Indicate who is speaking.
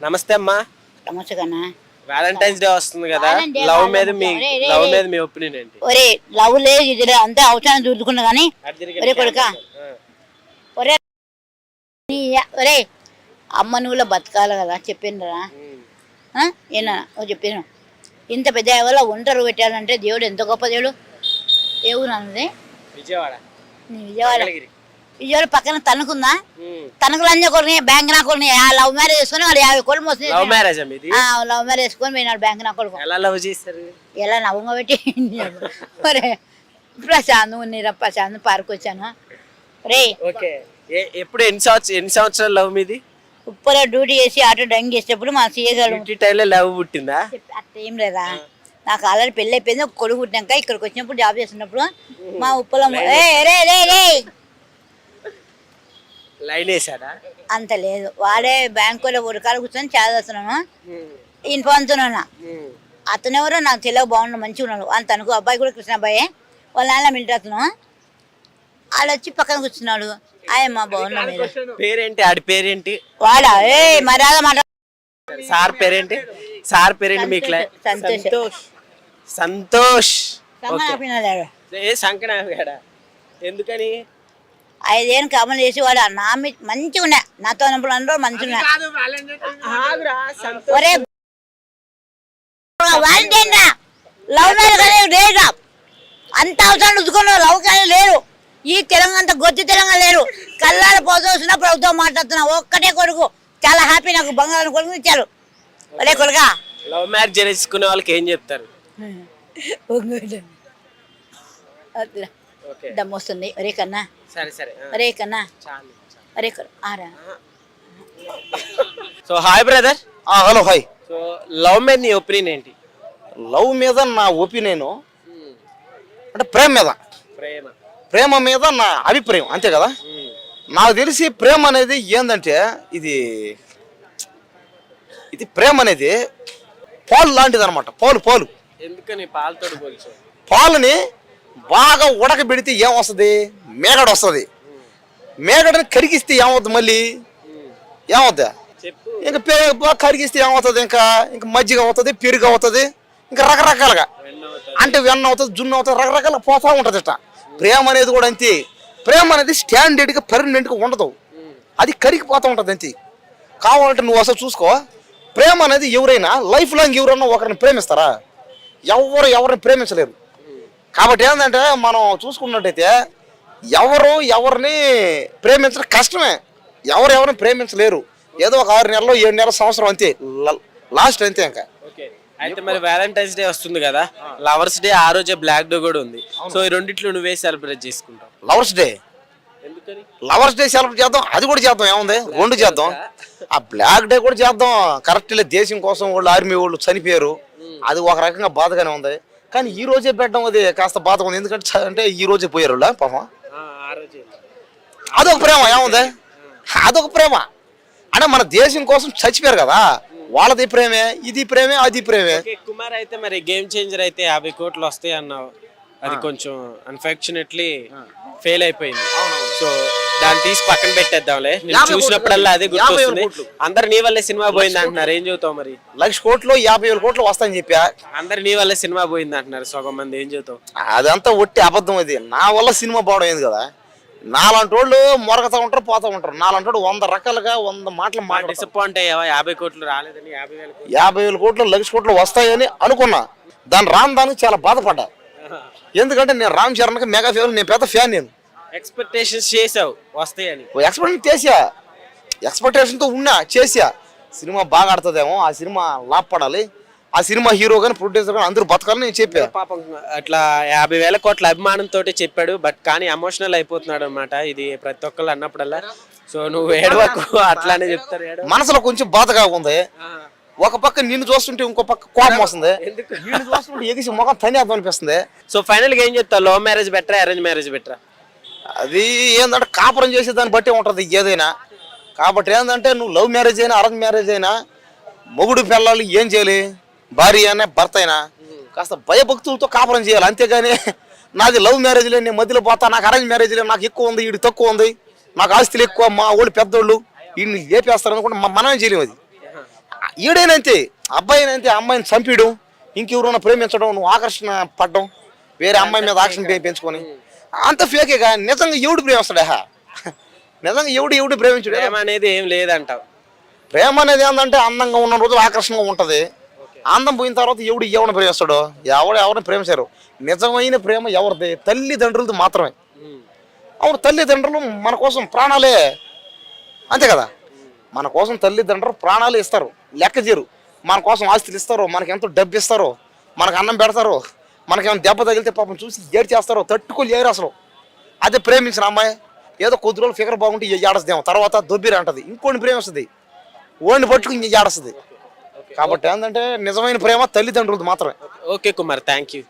Speaker 1: నమస్తే అమ్మా.
Speaker 2: నమస్తే కన్నా.
Speaker 1: వ్యాలంటైన్స్ డే వస్తుంది కదా. లవ్ మీద మీ లవ్. మీద మీ ఒపీనియన్ ఏంటి?
Speaker 2: ఒరే లవ్ లేదు ఇది లేదు. అంతా అవసరం చూసుకున్నా కానీ. ఒరే కొడుకా. ఒరే నీ ఒరే అమ్మ నువ్వులో బతకాలి కదా చెప్పిండ్రా. ఏనా? ఓ చెప్పాను ఇంత పెద్ద ఎవరో ఒంటరి పెట్టాలంటే దేవుడు ఎంత గొప్ప దేవుడు? ఏ ఊరు అన్నది?
Speaker 1: విజయవాడ.
Speaker 2: నీ విజయవాడ.
Speaker 1: మంగళగిరి.
Speaker 2: విజయవాడ పక్కన తణుకుందా?
Speaker 1: ఉమ్.
Speaker 2: తనకు లంజ కొడుకుని బ్యాంక్ నా ఆ లవ్ మ్యారేజ్ చేసుకుని వాడు యాభై కోట్లు మోసం
Speaker 1: లవ్ మ్యారేజ్
Speaker 2: లవ్ మ్యారేజ్ చేసుకొని పోయినాడు బ్యాంక్ నా కొడుకు.
Speaker 1: ఎలా లవ్ చేస్తారు
Speaker 2: ఎలా నవ్వంగా పెట్టి ఒరే ప్రశాంత్ ఉన్నీరా ప్రశాంత్ పార్క్ వచ్చాను? రే
Speaker 1: ఓకే. ఎప్పుడు ఎన్ని సంవత్సరం ఎన్ని సంవత్సరాలు లవ్ మీది?
Speaker 2: ఉప్పర డ్యూటీ చేసి ఆటో డ్రైవింగ్ చేసేటప్పుడు మా సీఏ గారు
Speaker 1: ఇంటి టైంలో లవ్ పుట్టిందా?
Speaker 2: ఏం లేదా? నాకు ఆల్రెడీ పెళ్ళి అయిపోయింది కొడుకు పుట్టినాక ఇక్కడికి వచ్చినప్పుడు జాబ్ చేస్తున్నప్పుడు మా ఉప్పలం ఏ రే రే రే!
Speaker 1: లైన్
Speaker 2: అంత లేదు. వాడే బ్యాంకులో ఉరకాలు కూర్చొని చదువుతున్నాను ఇన్ఫాన్తున్నాను
Speaker 1: ఉమ్.
Speaker 2: అతను ఎవరో నాకు తెలియక బాగున్నాడు మంచిగా ఉన్నాడు. అంత అనుకో అబ్బాయి కూడా కృష్ణ అబ్బాయే వాళ్ళ నాన్న మిలిటరీ అతను వాళ్ళు వచ్చి పక్కన కూర్చున్నాడు. ఆయమ్మ బాగున్నా మీరు.
Speaker 1: పేరేంటి? ఆడి పేరేంటి?
Speaker 2: వాడా? ఏ మర్యాద మాట
Speaker 1: సార్ పేరేంటి? సార్ పేరేంటి మీ క్లై
Speaker 2: సంతోష్.
Speaker 1: సంతోష్.
Speaker 2: సంగనాపినాడు
Speaker 1: ఏ సంకనాగాడా ఎందుకని?
Speaker 2: ఐదేళ్ళు కమలు చేసి వాడు నా మంచిగా ఉన్నా నాతో ఉన్నప్పుడు అందరూ మంచిగా ఒరే వాలంటైన్ రా. లవ్ మ్యారేజ్ అంత అవసరం చూసుకున్నావు లవ్ కానీ లేరు. ఈ తెలంగాణ అంత గొత్తి తెలంగాణ లేరు. కళ్ళాల పోతూ వస్తున్నా ప్రభుత్వం మాట్లాడుతున్నా. ఒక్కటే కొడుకు. చాలా హ్యాపీ నాకు బంగారం కొడుకు ఇచ్చారు. ఒరే కొడుకా.
Speaker 1: లవ్ మ్యారేజ్ చేసుకునే వాళ్ళకి ఏం చెప్తారు?
Speaker 2: దమ్ము వస్తుంది ఒరే కన్నా.
Speaker 1: సరే సరే.
Speaker 2: ఒరే కన్నా. కొడు ఆరా.
Speaker 1: సో హాయ్ బ్రదర్
Speaker 3: ఆ, హలో హాయ్
Speaker 1: సో లవ్ మీద నీ ఒపీనియన్ ఏంటి?
Speaker 3: లవ్ మీద నా ఒపీనియన్ అంటే ప్రేమ మీద.
Speaker 1: ప్రేమ.
Speaker 3: ప్రేమ మీద నా అభిప్రాయం అంతే కదా. నాకు తెలిసి ప్రేమ అనేది ఏందంటే ఇది ఇది ప్రేమ అనేది పాలు లాంటిది అనమాట పాలు పాలు.
Speaker 1: ఎందుకని పోల్చు
Speaker 3: పాలని బాగా ఉడకబెడితే ఏమొస్తుంది? మేగడ వస్తుంది. మేగడని కరిగిస్తే ఏమవుతుంది మళ్ళీ? ఏమవుద్ది ఇంకా పే బాగా కరిగిస్తే ఏమవుతుంది ఇంకా? ఇంకా మజ్జిగ అవుతుంది పెరుగు అవుతుంది ఇంకా రకరకాలుగా. అంటే వెన్న అవుతుంది జున్ను అవుతుంది రకరకాల పోతా ఉంటుంది ఇట్ట ప్రేమ అనేది కూడా అంతే. ప్రేమ అనేది స్టాండర్డ్గా పర్మనెంట్గా ఉండదు. అది కరిగిపోతూ ఉంటుంది అంతే. కావాలంటే నువ్వు అసలు చూసుకో. ప్రేమ అనేది ఎవరైనా లైఫ్ లాంగ్ ఎవరైనా ఒకరిని ప్రేమిస్తారా? ఎవరు ఎవరిని ప్రేమించలేరు. కాబట్టి ఏంటంటే మనం చూసుకున్నట్టయితే ఎవరు ఎవరిని ప్రేమించడం కష్టమే. ఎవరు ఎవరిని ప్రేమించలేరు. ఏదో ఒక ఆరు నెలలు ఏడు నెలల సంవత్సరం అంతే. లాస్ట్ అంతే ఇంకా.
Speaker 1: అయితే మరి వ్యాలంటైన్స్ డే వస్తుంది కదా. లవర్స్ డే ఆ రోజే బ్లాక్ డే కూడా ఉంది. సో ఈ రెండిట్లో నువ్వే సెలబ్రేట్ చేసుకుంటావు.
Speaker 3: Lovers day. Lovers day celebrate చేద్దాం. అది కూడా చేద్దాం. ఏముంది? రెండు చేద్దాం. ఆ బ్లాక్ డే కూడా చేద్దాం. కరెక్ట్ దేశం కోసం వాళ్ళు ఆర్మీ వాళ్ళు చనిపోయారు. అది ఒక రకంగా బాధగానే ఉంది. కానీ ఈ రోజే పెట్టడం అది కాస్త బాధగా ఉంది. ఎందుకంటే అంటే ఈ రోజే పోయారు పాపం? అదొక ప్రేమ ఏముంది? అదొక ప్రేమ. అంటే మన దేశం కోసం చచ్చిపోయారు కదా. వాళ్ళది ప్రేమే ఇది ప్రేమే అది ప్రేమే.
Speaker 1: కుమార్ అయితే మరి గేమ్ చేంజర్ అయితే యాభై కోట్లు వస్తాయి అన్నావు. అది కొంచెం అన్ఫార్చునేట్లీ ఫెయిల్ అయిపోయింది. సో దాన్ని తీసి పక్కన పెట్టేద్దాంలే. నేను చూసినప్పుడల్లా అదే గుర్తొస్తుంది. అందరు నీ వల్లే సినిమా పోయింది అంటున్నారు. ఏం చెబుతావు మరి?
Speaker 3: లక్ష కోట్లు యాభై వేల కోట్లు వస్తాయని చెప్పా.
Speaker 1: అందరు నీ వల్లే సినిమా పోయింది అంటున్నారు సగం మంది. ఏం చెబుతావు?
Speaker 3: అదంతా ఒట్టి అబద్ధం అది. నా వల్ల సినిమా పోవడం ఏంది కదా. నాలాంటి వాళ్ళు మొరగతా ఉంటారు పోతా ఉంటారు. నాలాంటి వాడు వంద రకాలుగా వంద మాటలు మాట్లాడతారు.
Speaker 1: డిసప్పాయింట్ అయ్యావా? యాభై కోట్లు రాలేదని యాభై వేల కోట్లు.
Speaker 3: యాభై వేల కోట్లు లక్ష కోట్లు వస్తాయని అనుకున్నా. దాని రాని దానికి చాలా బాధపడ్డా. ఎందుకంటే నేను రామ్ చరణ్కి మెగా ఫేవర్ నేను పెద్ద ఫ్యాన్ నేను.
Speaker 1: ఎక్స్పెక్టేషన్స్ చేసావు వస్తాయని.
Speaker 3: ఎక్స్పెక్టేషన్ చేసా ఎక్స్పెక్టేషన్తో ఉన్నా చేసా సినిమా బాగా ఆడుతుందేమో ఆ సినిమా లాభపడాలి. ఆ సినిమా హీరో కానీ ప్రొడ్యూసర్ కానీ అందరూ బతకాలని నేను చెప్పా.
Speaker 1: పాపం అట్లా యాభై వేల కోట్ల అభిమానంతో చెప్పాడు బట్ కానీ ఎమోషనల్ అయిపోతున్నాడు అనమాట ఇది ప్రతి ఒక్కళ్ళు అన్నప్పుడల్లా. సో నువ్వు ఏడవకు అట్లానే చెప్తారు
Speaker 3: మనసులో కొంచెం బాధగా ఉంది. ఒక పక్క నిన్ను చూస్తుంటే ఇంకో పక్క కోపం వస్తుంది. నిన్ను చూస్తుంటే ఎగిసి ముఖం తనేద్దాం అనిపిస్తుంది.
Speaker 1: సో ఫైనల్గా ఏం చెప్తావు? లవ్ మ్యారేజ్ బెటరా అరేంజ్ మ్యారేజ్ బెటరా
Speaker 3: అది ఏంటంటే కాపురం చేసే దాన్ని బట్టి ఉంటుంది ఏదైనా. కాబట్టి ఏంటంటే నువ్వు లవ్ మ్యారేజ్ అయినా అరేంజ్ మ్యారేజ్ అయినా మొగుడు పిల్లలు ఏం చేయాలి? భార్య అయినా భర్త అయినా కాస్త భయభక్తులతో కాపురం చేయాలి. అంతేగాని నాది లవ్ మ్యారేజ్లే నేను మధ్యలో పోతా నాకు అరేంజ్ మ్యారేజ్లే నాకు ఎక్కువ ఉంది వీడి తక్కువ ఉంది నాకు ఆస్తులు ఎక్కువ మా వాళ్ళు పెద్దోళ్ళు వీడిని లేపేస్తారు అనుకుంటే మ- మనమే చేయలేము అది. ఈడైనంతే అబ్బాయినంతే అమ్మాయిని చంపిడు. ఇంకెవరైనా ప్రేమించడం నువ్వు ఆకర్షణ పడడం వేరే అమ్మాయి మీద ఆకర్షణ పెంచుకొని. అంత ఫేకేగా నిజంగా ఎవడు ప్రేమిస్తాడా? నిజంగా ఎవడు ఎవడు ప్రేమించుడు?
Speaker 1: ప్రేమ అనేది ఏం లేదంటావు.
Speaker 3: ప్రేమ అనేది ఏంటంటే అందంగా ఉన్న రోజులు ఆకర్షణగా ఉంటది. అందం పోయిన తర్వాత ఎవడు ఎవరిని ప్రేమిస్తాడో? ఎవడు ఎవరిని ప్రేమించారు. నిజమైన ప్రేమ ఎవరిది? తల్లిదండ్రులది మాత్రమే. అవును తల్లిదండ్రులు మన కోసం ప్రాణాలే. అంతే కదా? మన కోసం తల్లిదండ్రులు ప్రాణాలు ఇస్తారు లెక్క చేయరు. మన కోసం ఆస్తులు ఇస్తారు మనకి ఎంతో డబ్బు ఇస్తారు మనకు అన్నం పెడతారు మనకేమైనా దెబ్బ తగిలితే పాపం చూసి ఏడు చేస్తారు తట్టుకోలేరు అసలు. అదే ప్రేమించిన అమ్మాయి ఏదో కొద్ది రోజులు ఫిగర్ బాగుంటే ఏడస్తాదేమో తర్వాత దొబ్బిరి అంటది. ఇంకోటి ప్రేమిస్తుంది. ఓడిని పట్టుకుని ఏడస్తుంది. కాబట్టి ఏంటంటే నిజమైన ప్రేమ తల్లిదండ్రులది మాత్రమే.
Speaker 1: Okay Kumar thank you